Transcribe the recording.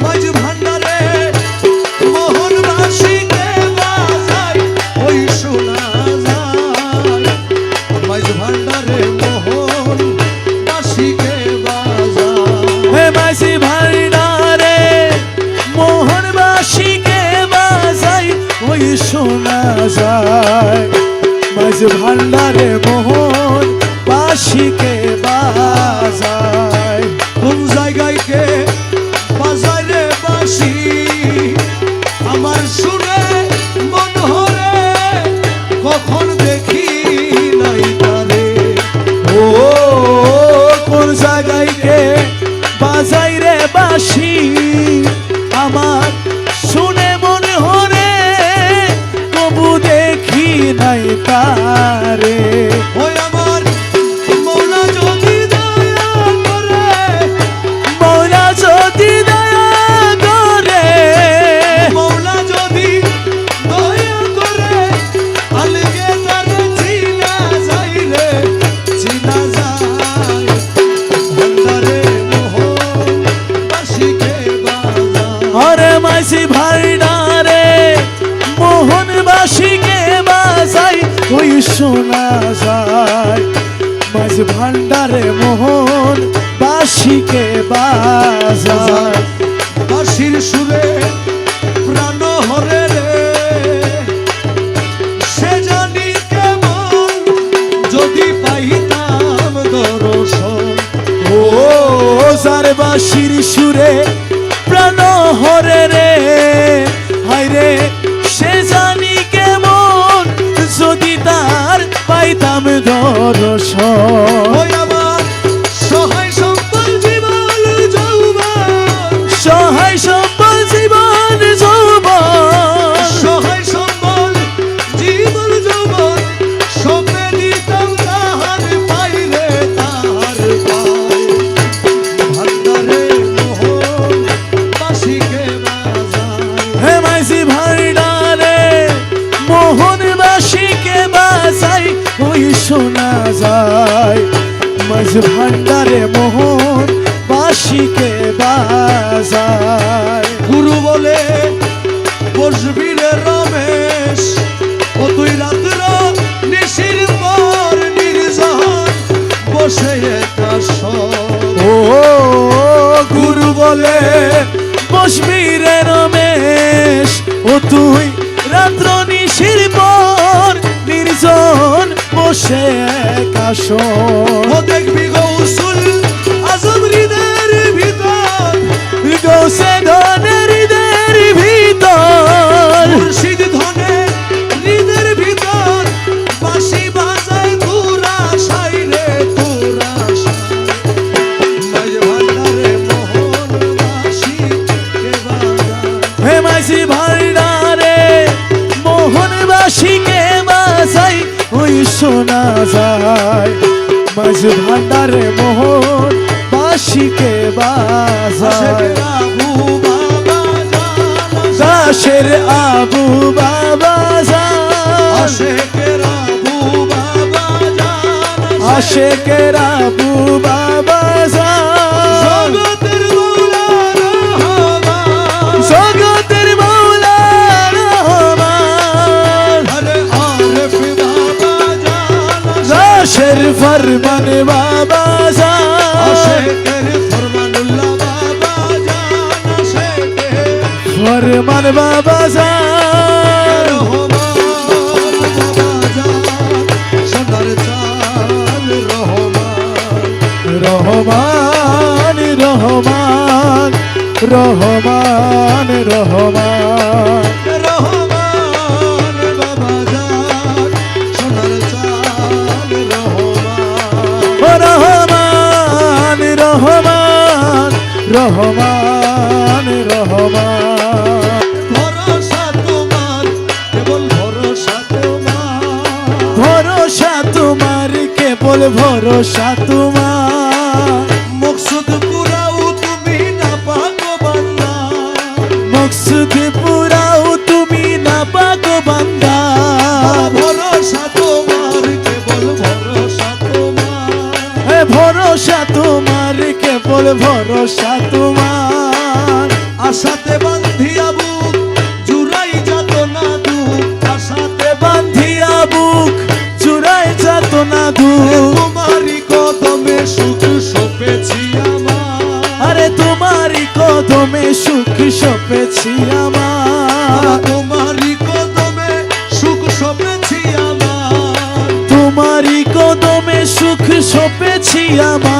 যায়। ভান্ডারে মোহনবাসীকে বাজাই হে রে আমার শুনে মনে হরে কবু দেখি নাই তারে। শোনা যায়, মাঝ ভান্ডারে মোহন বাসীকে বাজায়। বাঁশির সুরে প্রাণ বাসির সুরে প্রাণ হরে রে, হায় রে, সে যদি তার পাইতাম দর্শন। শোনা যায়। মাঝ ভান্ডারে মোহন বাসীকে বাজায়। গুরু বলে বসবি রে রমেশ ও তুই রাত্র নিশির পর নির্জন বসে একা ও গুরু বলে বসবি রে রমেশ ও তুই কাশ ও দেখবি গৌসুল আজম হৃদয়ের ভিতর। গৌসে ধনের যায় মাঝ ভান্ডারে মোহন বাসিকে বাজায়। দাসের আবু বাবা আশেকের আবু বাবা ফরমান বাবা ফরমান বাবা রহমান রহমান রহমান রহমান। রহমান রহমান। ভরসা তোমার কেবল ভরসা তোমার। ভরসা তোমার কেবল ভরসা তোমার। মকসুদ পুরাও তুমি না পাগো বান্দা মকসুদ পুরাও তুমি না পাগো বান্দা ভরসা কেবল ভরসা তোমার। আশাতে বান্ধিয়া বুক, জুড়াই যাত না দুঃখ। আশাতে বান্ধিয়া বুক, জুড়াই যাত না দুঃখ তোমারই কদমে সুখ সপেছি আমার। আরে তোমারই কদমে সুখ সপেছি আমার। তোমারই কদমে সুখ সপেছি আমার। তোমারই কদমে সুখ সপেছি আমার।